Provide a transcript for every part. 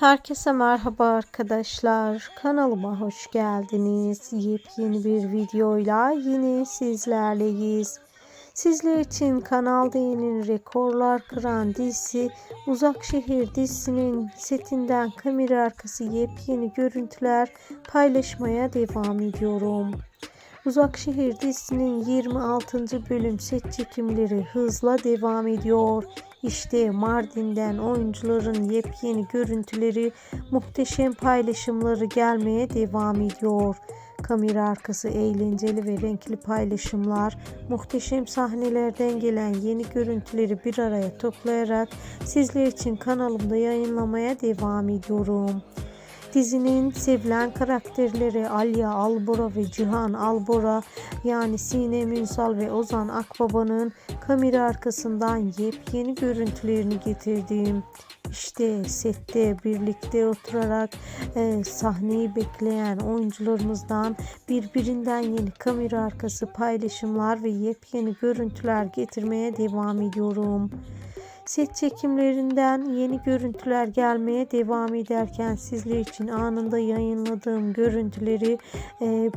Herkese merhaba arkadaşlar. Kanalıma hoş geldiniz. Yepyeni bir videoyla yine sizlerleyiz. Sizler için Kanal D'nin rekorlar kıran dizisi Uzak Şehir dizisinin setinden kamera arkası yepyeni görüntüler paylaşmaya devam ediyorum. Uzak Şehir dizisinin 26. bölüm set çekimleri hızla devam ediyor. İşte Mardin'den oyuncuların yepyeni görüntüleri, muhteşem paylaşımları gelmeye devam ediyor. Kamera arkası eğlenceli ve renkli paylaşımlar, muhteşem sahnelerden gelen yeni görüntüleri bir araya toplayarak sizler için kanalımda yayınlamaya devam ediyorum. Dizinin sevilen karakterleri Alya Albora ve Cihan Albora yani Sinem Ünsal ve Ozan Akbaba'nın kamera arkasından yepyeni görüntülerini getirdiğim işte sette birlikte oturarak e, sahneyi bekleyen oyuncularımızdan birbirinden yeni kamera arkası paylaşımlar ve yepyeni görüntüler getirmeye devam ediyorum. Set çekimlerinden yeni görüntüler gelmeye devam ederken sizler için anında yayınladığım görüntüleri e,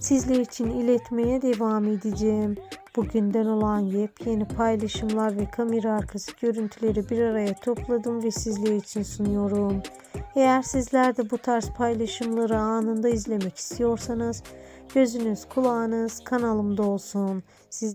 sizler için iletmeye devam edeceğim. Bugünden olan yepyeni paylaşımlar ve kamera arkası görüntüleri bir araya topladım ve sizler için sunuyorum. Eğer sizler de bu tarz paylaşımları anında izlemek istiyorsanız gözünüz kulağınız kanalımda olsun. Siz